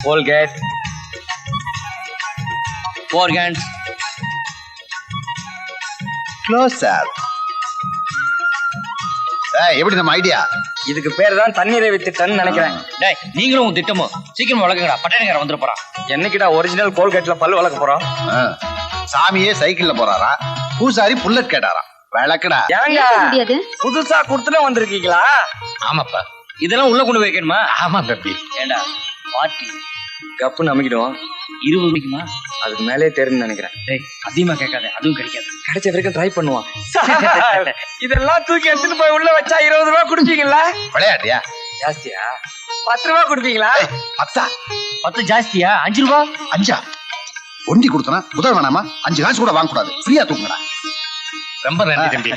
Colgate four cans close up எப்படி நம்ம idea இதுக்கு பேர் தான் தண்ணீரை வித்துட்டேன்னு நினைக்கிறேன். டேய் நீங்களும் உங்க திட்டமும் சீக்கிரம் வளர்க்குங்கடா பட்டணக்காரன் வந்துட போறான் என்னைக்குடா ஒரிஜினல் கோல்கேட்ல பல் வளர்க்க போறோம் சாமியே சைக்கிள்ல போறாரா? பூசாரி புல்லட் கேட்டாராம் விளக்குடா. ஏங்க புதுசா கொடுத்துட்டு வந்திருக்கீங்களா? ஆமாப்பா. இதெல்லாம் உள்ள கொண்டு வைக்கணுமா? ஆமா தம்பி. ஏண்டா பார்ட்டி கப்பு நம்பிக்கிடுவோம் இருபது மணிக்குமா அதுக்கு மேலே தெரியும்னு நினைக்கிறேன். டேய் அதிகமா கேட்காத. அதுவும் கிடைக்காது. கிடைச்ச வரைக்கும் ட்ரை பண்ணுவான். இதெல்லாம் தூக்கி எடுத்துட்டு போய் உள்ள வச்சா இருபது ரூபா குடுப்பீங்களா? விளையாட்டியா ஜாஸ்தியா? பத்து ரூபா குடுப்பீங்களா? பத்தா? பத்து ஜாஸ்தியா? அஞ்சு ரூபா? அஞ்சா? ஒண்டி கொடுத்தனா முதல் வேணாமா? அஞ்சு காசு கூட வாங்க கூடாது ஃப்ரீயா தூங்குடா. ரொம்ப நன்றி தம்பி.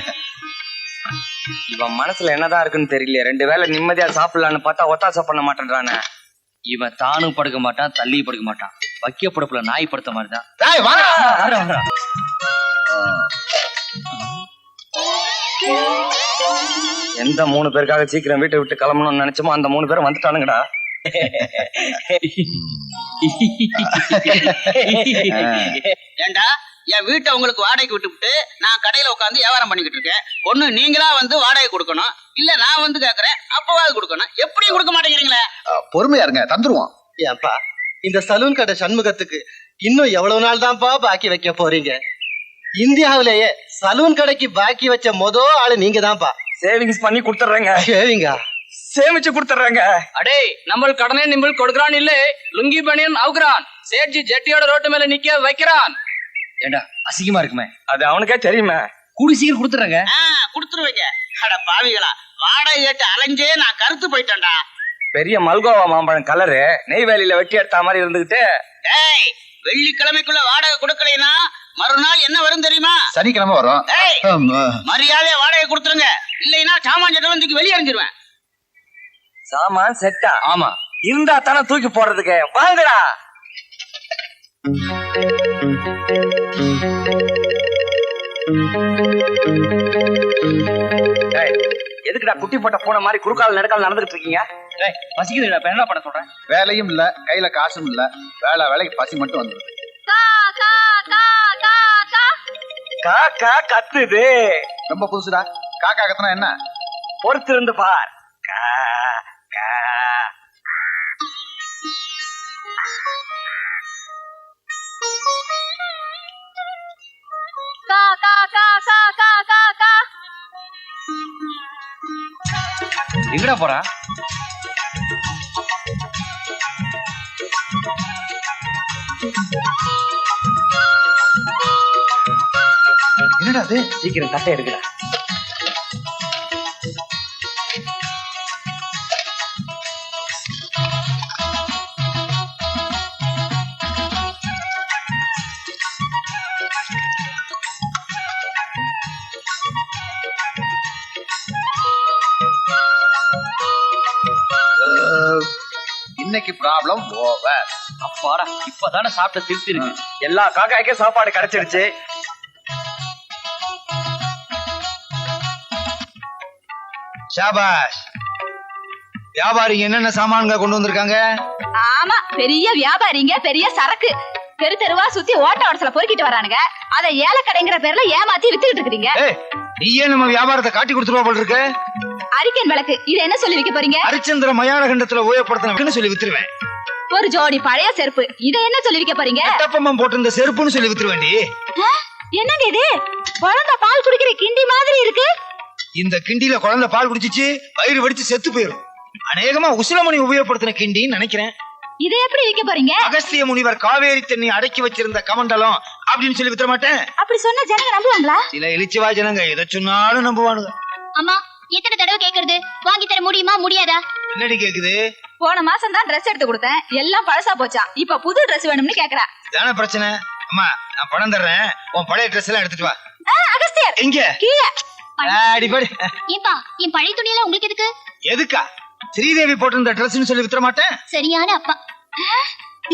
இவன் மனசுல என்னதான் இருக்குன்னு தெரியல ரெண்டு வேளை நிம்மதியா சாப்பிடலான்னு பார்த்தா ஒத்தாசை பண்ண மாட்டேன்றானே. இவன் தானும் படுக்க மாட்டான் தள்ளி படுக்க மாட்டான். வக்கிய படுப்புல நாய் படுத்த மாதிரி தான் டேய் வாடா எந்த மூணு பேருக்காக சீக்கிரம் வீட்டை விட்டு கிளம்பணும்னு நினைச்சோமோ அந்த மூணு பேரும் வந்துட்டானுங்கடா. ஏண்டா? என் வீட்டை உங்களுக்கு வாடகைக்கு விட்டுவிட்டு நான் கடையில உட்காந்து வியாபாரம் பண்ணிக்கிட்டு இருக்கேன். ஒண்ணு நீங்களா வந்து வாடகை கொடுக்கணும். இல்ல நான் வந்து கேக்குறேன் அப்பவாது கொடுக்கணும். எப்படியும் கொடுக்க மாட்டேங்கிறீங்களே? பொறுமையா இருங்க தந்துருவோம். ஏன்பா இந்த சலூன் கடை சண்முகத்துக்கு இன்னும் எவ்வளவு நாள் தான்ப்பா பாக்கி வைக்க போறீங்க? இந்தியாவிலேயே சலூன் கடைக்கு பாக்கி வச்ச மொத ஆளு நீங்க தான்ப்பா சேவிங்ஸ் பண்ணி கொடுத்துட்றேங்க சரிங்க சேமிச்சு கொடுத்துட்றேங்க அடே நம்ம கடனே நிம்பல் கொடுக்கறான் இல்ல லுங்கி பனியன் அவுக்குறான். சேட்ஜி ஜெட்டியோட ரோட்டு மேல நிக்க வைக்கிறான். ஏண்டா அசிங்கமா இருக்குமே. அது அவனுக்கே தெரியுமே. கூடி சீக்கிரம் கொடுத்துறங்க ஆ, கொடுத்துருவீங்க. அட பாவிகளா வாடகை கேட்டு அலைஞ்சே நான் கருத்து போயிட்டேன்டா. பெரிய மல்கோவா மாம்பழம் கலரு நெய்வேலியில வெட்டி எடுத்த மாதிரி இருந்துகிட்டு. டேய் வெள்ளிக்கிழமைக்குள்ள வாடகை கொடுக்கலைன்னா மறுநாள் என்ன வரும் தெரியுமா? சனிக்கிழமை வரும். டேய் மரியாதையா வாடகை கொடுத்துருங்க. இல்லைன்னா சாமான் சட்டம் வந்து வெளியே எறிஞ்சிருவேன். சாமான் செட்டா ஆமா. இருந்தா தானே தூக்கி போடுறதுக்கு. வாங்கடா. எதுக்குடா குட்டி போட்ட பூனை மாதிரி குறுக்கால் நெடுக்கால் நடந்துட்டு இருக்கீங்க? டேய் பசிக்குதுடா என்ன பண்ண சொல்றேன் வேலையும் இல்ல கையில காசும் இல்ல. வேலை வேலைக்கு பசி மட்டும் வந்துருது காக்கா கத்துது. ரொம்ப புதுசுடா. காக்கா கத்துனா என்ன? பொறுத்து இருந்து பார். கா, கா. எங்கடா போறான் என்னடா அது? சீக்கிரம் தட்டை எடுக்கடா. இன்னைக்கு ப்ராப்ளம் ஓவர் அப்பாடா இப்பதானே சாப்பிட்ட திருப்தி இருக்கு எல்லா காக்காய்க்கும் சாப்பாடு கிடைச்சிடுச்சு ஷாபாஷ் வியாபாரி என்னென்ன சாமான்க கொண்டு வந்திருக்காங்க? ஆமா பெரிய வியாபாரிங்க பெரிய சரக்கு. தெரு தெருவா சுத்தி ஓட்ட ஓடத்துல பொறுக்கிட்டு வரானுங்க. அத ஏலக்கடைங்கிற பேர்ல ஏமாத்தி வித்துக்கிட்டு இருக்கீங்க நீயே நம்ம வியாபாரத்தை காட்டி கொடுத்துருவா போல இருக்கு. அரிக்கன் விளக்கு. இது என்ன சொல்லி விக்க போறீங்க? ஹரிச்சந்திர மயான கண்டத்துல உபயோகப்படுத்தின சொல்லி வித்துருவேன். ஒரு ஜோடி பழைய செருப்பு. இத என்ன சொல்லி விக்க போறீங்க? கட்டப்பம்மன் போட்டிருந்த செருப்புன்னு சொல்லி வித்துருவேண்டி என்னங்க இது? குழந்தை பால் குடிக்கிற கிண்டி மாதிரி இருக்கு. இந்த கிண்டியில குழந்தை பால் குடிச்சிச்சு வயிறு வெடிச்சு செத்து போயிரும். அநேகமா உசிலமணி உபயோகப்படுத்தின கிண்டின்னு நினைக்கிறேன். இத எப்படி விக்க போறீங்க? அகஸ்திய முனிவர் காவேரி தண்ணி அடக்கி வச்சிருந்த கமண்டலம் அப்படின்னு சொல்லி வித்துற மாட்டேன். அப்படி சொன்னா ஜனங்க நம்புவாங்களா? சில இழிச்சுவா ஜனங்க எதை சொன்னாலும் நம்புவானுங்க. அம்மா எத்தனை தடவை கேக்குறது? வாங்கி தர முடியுமா? முடியாதா? என்னடி கேக்குது? போன மாசம் தான் Dress எடுத்து கொடுத்தேன். எல்லாம் பழசா போச்சா. இப்ப புது Dress வேணும்னு கேக்குறா. தானே பிரச்சனை? அம்மா நான் பணம் தர்றேன். உன் பழைய ட்ரெஸ் எல்லாம் எடுத்துட்டு வா. அகஸ்தியர். எங்க கீழே. அடிப்படி ஏப்பா என் பழைய துணியெல்லாம் உங்களுக்கு எதுக்கு? எதுக்கா? ஸ்ரீதேவி போட்டிருந்த ட்ரெஸ்னு சொல்லி வித்துற மாட்டேன்? சரியான அப்பா.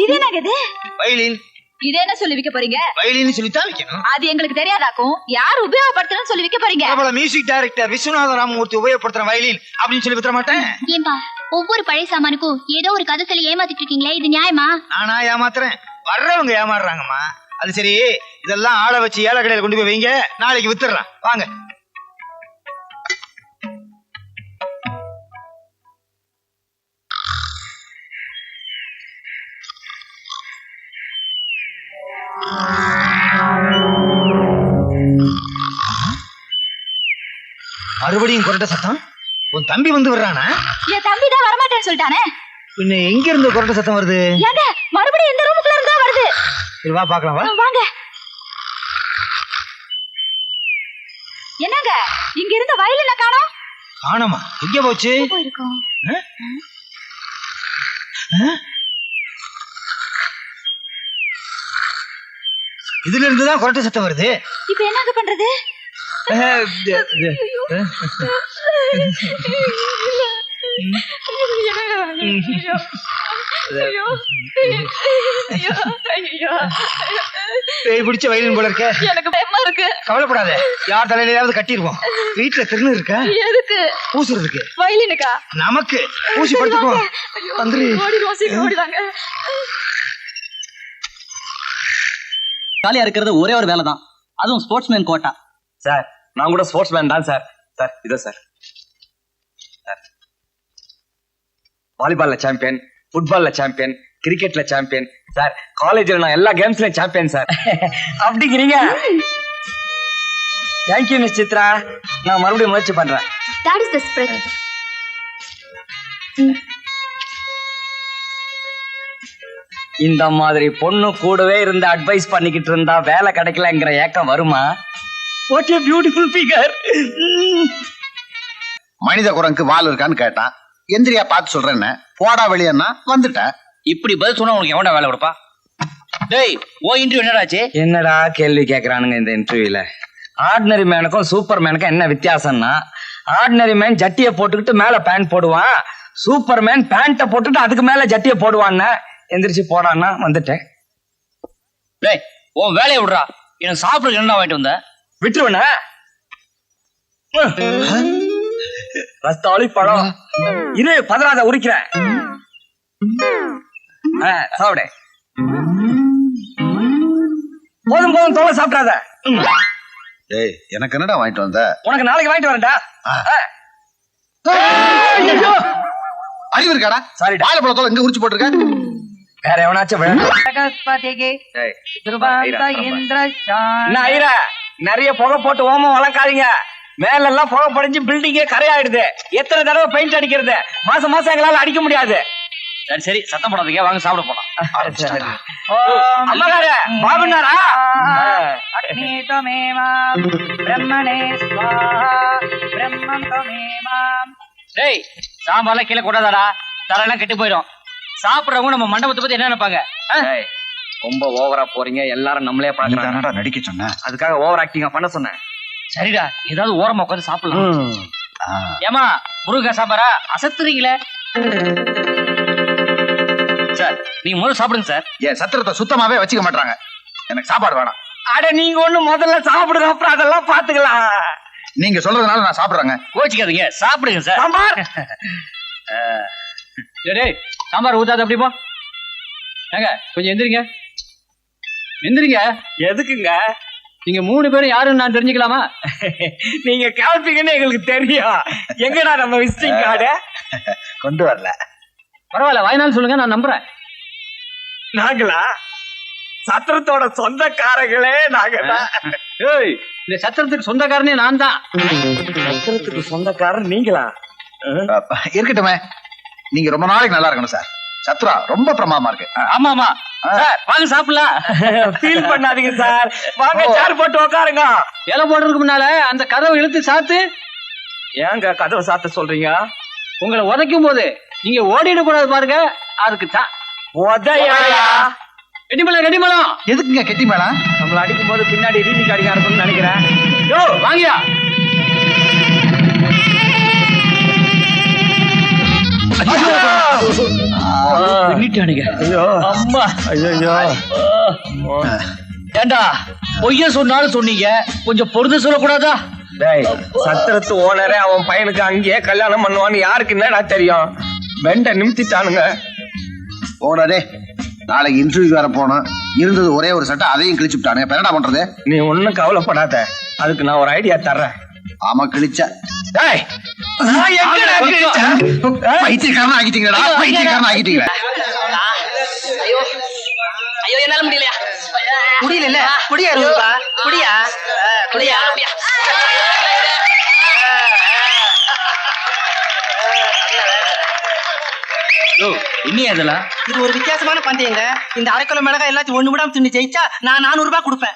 இது என்னங்க இது? வயலின் இது என்ன சொல்லி விக்க போறீங்க? வயலின் சொல்லித்தான் வைக்கணும். அது எங்களுக்கு தெரியாதாக்கும். யார் உபயோகப்படுத்தணும்னு சொல்லி விக்க போறீங்க? பிரபல மியூசிக் டைரக்டர் விஸ்வநாத ராமமூர்த்தி உபயோகப்படுத்துற வயலின் அப்படின்னு சொல்லி வித்துற மாட்டேன். ஏன்பா ஒவ்வொரு பழைய சாமானுக்கும் ஏதோ ஒரு கதை சொல்லி ஏமாத்திட்டு இருக்கீங்களே இது நியாயமா? நானா ஏமாத்துறேன். வர்றவங்க ஏமாறுறாங்கம்மா. அது சரி இதெல்லாம் ஆளை வச்சு ஏழை கடையில கொண்டு போய் வைங்க. நாளைக்கு வித்துடலாம் வாங்க. மறுபடியும் குரட்ட சத்தம்? உன் தம்பி வந்து வர்றானா என் தம்பி தான் வரமாட்டேன்னு சொல்லிட்டானே? பின்ன எங்க இருந்து குரட்ட சத்தம் வருது? ஏங்க மறுபடியும் இந்த ரூமுக்குள்ள இருந்தா வருது. சரி வா பாக்கலாம் வா. வாங்க. என்னங்க இங்க இருந்த வயலின காணோம்? காணோமா? எங்க போச்சு? போயிருக்கோம்? இதுல இருந்து தான் குரட்ட சத்தம் வருது. இப்ப என்னங்க பண்றது? பேய் பிடிச்ச வயலின் போல இருக்க. எனக்கு பயமா இருக்கு. கவலைப்படாத. யார் தலையிலாவது கட்டிடுவோம் வீட்டுல திருநு இருக்க. எதுக்கு? பூசுறதுக்கு. வயலினுக்கா? நமக்கு. பூசி படுத்துக்குவோம் வந்துரு ஓடிடுவோம் காலியா இருக்கிறது ஒரே ஒரு வேலை தான் அதுவும் ஸ்போர்ட்ஸ்மேன் கோட்டா சார் நான் கூட ஸ்போர்ட்ஸ் மேன் தான் சார் சார் இதோ சார் வாலிபால்ல சாம்பியன் ஃபுட்பால்ல சாம்பியன் கிரிக்கெட்ல சாம்பியன் சார் காலேஜ்ல நான் எல்லா கேம்ஸ்லயும் சாம்பியன் சார் அப்படிங்கிறீங்க? தேங்க்யூ மிஸ் சித்ரா நான் மறுபடியும் முயற்சி பண்றேன். தட் இஸ் த ஸ்பிரிட் இந்த மாதிரி பொண்ணு கூடவே இருந்து அட்வைஸ் பண்ணிக்கிட்டு இருந்தா வேலை கிடைக்கலங்கிற ஏக்கம் வருமா? வாட் ஏ பியூட்டிஃபுல் ஃபிகர் மனித குரங்குக்கு வால் இருக்கான்னு கேட்டான் எந்திரியா பார்த்து சொல்றேன்னு. போடா வெளியன்னா. வந்துட்டேன் இப்படி பதில் சொன்னா உனக்கு எவன்டா வேலை கொடுப்பா? டேய் ஓ இன்டர்வியூ என்னடாச்சு? என்னடா கேள்வி கேக்குறானுங்க இந்த இன்டர்வியூல ஆர்டினரி மேனுக்கும் சூப்பர் மேனுக்கும் என்ன வித்தியாசம்னா ஆர்டினரி மேன் ஜட்டியை போட்டுக்கிட்டு மேல பேண்ட் போடுவான். சூப்பர் மேன் பேண்ட்டை போட்டுட்டு அதுக்கு மேல ஜட்டியை போடுவான்னு. எந்திரிச்சு போடான்னா வந்துட்டேன். டேய் உன் வேலையை விடுறா. எனக்கு சாப்பிடுறதுக்கு என்ன வாங்கிட்டு வந்த? விட்டுருவனா? ரஸ்தாளி பழம் இரு பதினாத உரிக்கிறேன். ஆ, சாப்பிடு. போதும் போதும் தோலை சாப்பிடாத. டேய் எனக்கு என்னடா வாங்கிட்டு வந்த? உனக்கு நாளைக்கு வாங்கிட்டு வரேன்டா. அறிவு இருக்காடா? சாரிடா. வாழைப்பழத்தோட எங்க உரிச்சு போட்டிருக்க? வேற எவனாச்சும் நிறைய புகை போட்டு ஓமம் வளர்க்காதீங்க. மேல எல்லாம் புகை படிஞ்சு பில்டிங்கே கரையாயிடுது. எத்தனை தடவை பெயிண்ட் அடிக்கிறது? மாசம் மாசம் எங்களால அடிக்க முடியாது. சரி சரி சத்தம் போடாதீங்க. வாங்க சாப்பிட போலாம். அம்மாக்கார பாபுனாரா டேய் சாம்பார்லாம் கீழே கூடாதாடா தரெல்லாம் கெட்டு போயிடும். சாப்பிடுறவங்க நம்ம மண்டபத்தை பத்தி என்ன நினைப்பாங்க? ரொம்ப ஓவரா போறீங்க. எல்லாரும் நம்மளே நீ பாக்குறாங்க. நடிக்க சொன்ன? அதுக்காக ஓவர் ஆக்டிங்கா பண்ண சொன்னேன் சரிடா ஏதாவது ஓரமா உட்காந்து சாப்பிடலாம். ஏமா முருகா சாம்பாரா அசத்துறீங்களே. சார் நீங்க முதல்ல சாப்பிடுங்க சார். என் சத்திரத்தை சுத்தமாவே வச்சுக்க மாட்டாங்க எனக்கு சாப்பாடு வேணாம். அட நீங்க ஒண்ணு முதல்ல சாப்பிடுங்க அப்புறம் அதெல்லாம் பாத்துக்கலாம். நீங்க சொல்றதுனால நான் சாப்பிடுறேங்க. கோச்சிக்காதீங்க சாப்பிடுங்க சார். சாம்பார்! டேய், டேய் சாம்பார் ஊத்தாது அப்படி போ ஏங்க கொஞ்சம் எந்திரிங்க. எந்திரிங்க. எதுக்குங்க? நீங்க மூணு பேரும் யாருன்னு நான் தெரிஞ்சுக்கலாமா? நீங்க கேள்விங்கன்னு எங்களுக்கு தெரியும். எங்கடா நம்ம விசிட்டிங் கார்டு கொண்டு வரல. பரவாயில்ல வாய்நாள் சொல்லுங்க நான் நம்புறேன். நாங்களா? சத்திரத்தோட சொந்தக்காரங்களே நாங்க ஏய் இந்த சத்திரத்துக்கு சொந்தக்காரனே நான் தான். சத்திரத்துக்கு சொந்தக்காரர் நீங்களா? இருக்கட்டுமே. நீங்க ரொம்ப நாளைக்கு நல்லா இருக்கணும் சார். சத்ரா ரொம்ப பிரமாதமா இருக்கு. ஆமா ஆமா வாங்க சாப்பிடலாம். ஃபீல் பண்ணாதீங்க சார். வாங்க சேர் போட்டு உட்காருங்க இலை போடுறதுக்கு முன்னால அந்த கதவை இழுத்து சாத்து. ஏங்க கதவை சாத்த சொல்றீங்க? உங்களை உதைக்கும் போது நீங்க ஓடிட கூடாது பாருங்க. அதுக்கு தான். உதயா? கெட்டிமலம் கெட்டிமலம் எதுக்குங்க கெட்டி மேளம் நம்மள அடிக்கும் போது பின்னாடி ரீமிக் அடிக்க இருக்கும்னு நினைக்கிறேன். யோ வாங்கியா. பின்னிட்டானுங்க அம்மா. ஏண்டா பொய்ய சொன்னாலும் சொன்னீங்க. கொஞ்சம் பொறுத்து சொல்லக்கூடாதா? டேய் சத்திரத்து ஓனரே அவன் பையனுக்கு அங்கேயே கல்யாணம் பண்ணுவான்னு யாருக்கு என்னடா தெரியும்? பெண்ட நிமித்திட்டானுங்க. போடாதே நாளைக்கு இன்டர்வியூ வேற போனோம். இருந்தது ஒரே ஒரு சட்டை அதையும் கிழிச்சு விட்டானுங்க. இப்ப என்னடா பண்றது? நீ ஒண்ணும் கவலைப்படாத. அதுக்கு நான் ஒரு ஐடியா தர்றேன். ஆமா கிழிச்ச. டேய் நான் எங்கடா கிழிச்சேன்? பைத்தியக்காரன் ஆகிட்டீங்களா பைத்தியக்காரன் ஆகிட்டீங்களா முடியல குடியா இருப்பா குடியா குடியா இன்னும் அதெல்லாம் இது ஒரு வித்தியாசமான பந்தயங்க. இந்த அரை கிலோ மிளகாய் எல்லாத்தையும் ஒண்ணு விடாம தின்னு ஜெயிச்சா நான் நானூறு ரூபாய் கொடுப்பேன்.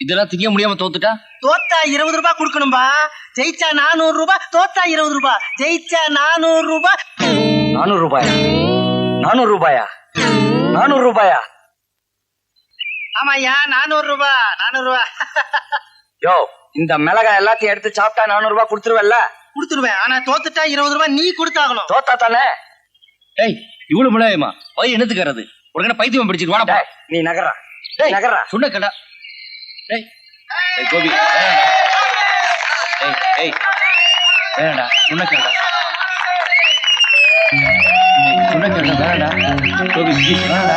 இதெல்லாம் திங்க முடியாம தோத்துட்டா? தோத்தா இருபது ரூபாய் கொடுக்கணும்பா. ஜெயிச்சா நானூறு ரூபாய் தோத்தா இருபது ரூபாய் ஜெயிச்சா நானூறு ரூபாய் நானூறு ரூபாயா நானூறு ரூபாயா நானூறு ரூபாயா ஆமாய்யா நானூறு ரூபாய் நானூறு ரூபாய் யோ இந்த மிளகாய் எல்லாத்தையும் எடுத்து சாப்பிட்டா நானூறு ரூபாய் கொடுத்துருவல்ல கொடுத்துருவேன். ஆனா தோத்துட்டா இருபது ரூபாய் நீ கொடுத்தாகணும். தோத்தா தானே? ஏய் இவ்வளவு முளையமா வயிறு என்னத்துக்கிறது உடனே பைத்தியம் பிடிச்சிட்டு வாடா டேய், நீ நகரா டேய் நகரா சொன்ன கேடா டேய் ஏய் கோபி. ஏய் ஏய் வேணாடா சொன்ன கேடா சொன்ன கேடா வேணாடா. கோபி வேணாடா.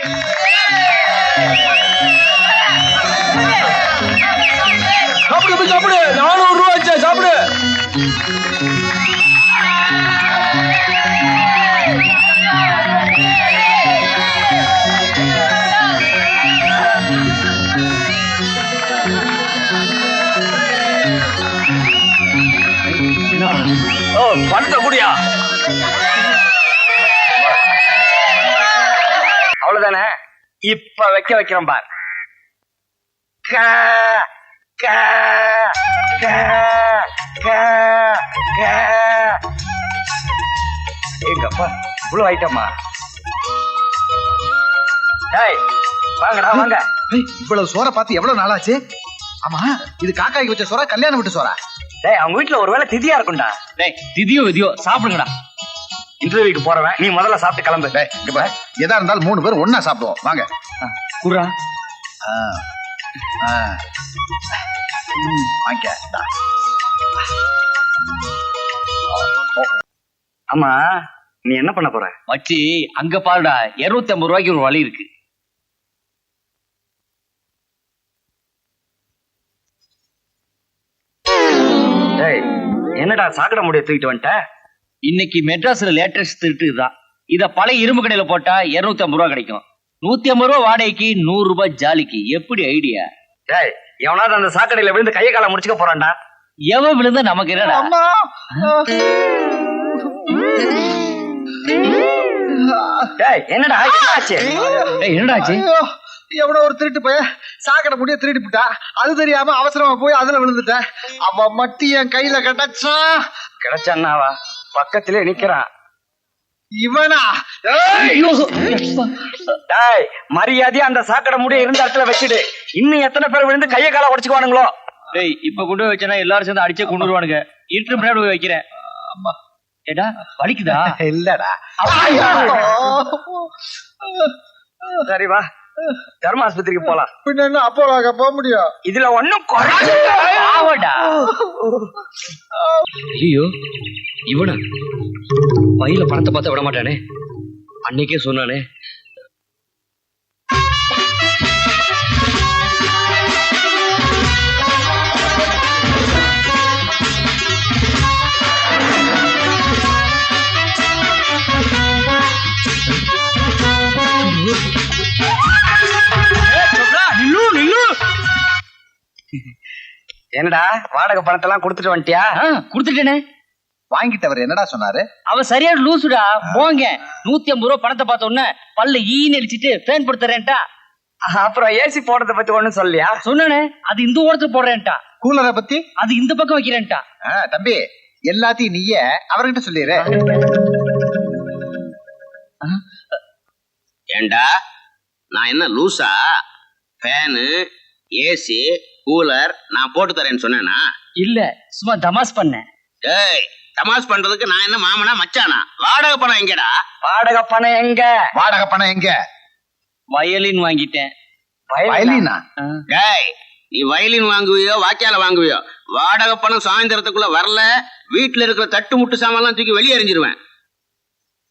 சாப்பிடு சாப்பிடு. நானூறு ரூபாய் சாப்பிடு. ஓ பணத்தை குடியா? அவ்வளவுதானே? இப்ப வைக்க வைக்கிறோம் பார். எங்கப்பா? இவ்வளவு ஐட்டமா டேய் வாங்கடா வாங்க. இவ்வளவு சோற பார்த்து எவ்வளவு நாளாச்சு? ஆமா இது காக்காய்க்கு வச்ச சோறா கல்யாணம் விட்டு சோறா? டேய் அவங்க வீட்டுல ஒருவேளை திதியா இருக்கும்டா. டேய் திதியோ விதியோ சாப்பிடுங்கடா. இன்டர்வியூக்கு போறவன் நீ முதல்ல சாப்பிட்டு கிளம்பு. டேய், இங்க பாரு. எதா இருந்தாலும் மூணு பேர் ஒண்ணா சாப்பிடுவோம். வாங்க. குரா ஆ. ஆ. ஆமா நீ என்ன பண்ண போற? மச்சி அங்க பாருடா இருநூத்தி ஐம்பது ரூபாய்க்கு ஒரு வழி இருக்கு. டேய் என்னடா சாக்கடை முடிய தூக்கிட்டு வந்துட்ட? இன்னைக்கு மெட்ராஸ்ல லேட்டஸ்ட் திருட்டு இதுதான் இத பழைய இரும்பு கடையில போட்டா இருநூத்தி ஐம்பது ரூபா கிடைக்கும். நூத்தி ஐம்பது ரூபா வாடகைக்கு நூறு ரூபாய் ஜாலிக்கு. எப்படி ஐடியா? டேய் எவனாவது அந்த சாக்கடையில விழுந்து கையை காலை முடிச்சுக்க போறான்டா. எவன் விழுந்தா நமக்கு என்னடா? டேய் என்னடா என்னாச்சு? டேய், என்னடா ஆச்சு ஐயோ, எவனோ ஒரு திருட்டு போய் சாக்கடை முடிய திருடி விட்டா அது தெரியாம அவசரமா போய் அதுல விழுந்துட்டேன். அவன் மட்டும் என் கையில கட்டச்சா கிடைச்சான்னாவா? பக்கத்திலே நிக்கிறான். இவனா? டேய் மரியாதையா அந்த சாக்கடை முடிய இருந்த இடத்துல வச்சுடு. இன்னும் எத்தனை பேர் விழுந்து கையை காலை உடச்சுக்குவானுங்களோ? டேய் இப்ப கொண்டு போய் வச்சனா எல்லாரும் சேர்ந்து அடிச்சே கொண்டு வருவானுங்க இருட்டு முன்னாடி போய் வைக்கிறேன். ஏடா வலிக்குதா? இல்லடா. சரி வா. தர்ம ஆஸ்பத்திரிக்கு போலாம். பின்ன என்ன அப்போலாக போக முடியும் இதுல ஒண்ணும் ஆவடா. ஐயோ இவனா? பையில பணத்தை பார்த்து விட மாட்டானே? அன்னைக்கே சொன்னானே என்னடா வாடகை பணத்தெல்லாம் கொடுத்துட்டு வந்துட்டியா? கொடுத்துட்டேனே. வாங்கிட்டவர் என்னடா சொன்னாரு? அவன் சரியான லூசுடா. போங்க. நூத்தி ஐம்பது ரூபா பணத்தை பார்த்த உடனே பல்ல ஈன்னு அடிச்சிட்டு ஃபேன் படுத்துறேன்டா அப்புறம் ஏசி போடுறத பத்தி ஒண்ணும் சொல்லியா சொன்னானே அது இந்த ஓரத்துல போடுறேன்டா கூலரை பத்தி? அது இந்த பக்கம் வைக்கிறேன்டா ஆ, தம்பி எல்லாத்தையும் நீயே அவர்கிட்ட சொல்லிடுற ஏண்டா? நான் என்ன லூசா? ஃபேனு ஏசி கூலர் நான் போட்டு தரேன்னு சொன்னேனா? இல்ல சும்மா தமாஸ் பண்ணேன். டேய் தமாஸ் பண்றதுக்கு நான் என்ன மாமனா மச்சானா? வாடகை பணம் எங்கடா? வாடகை பணம் எங்க? வாடகை பணம் எங்க? வயலின் வாங்கிட்டேன். வயலினா. டேய் நீ வயலின் வாங்குவியோ வாக்கியால வாங்குவியோ? வாடகை பணம் சாயந்தரத்துக்குள்ள வரல வீட்டுல இருக்கிற தட்டு முட்டு சாமான்லாம் தூக்கி வெளியே எறிஞ்சிருவேன்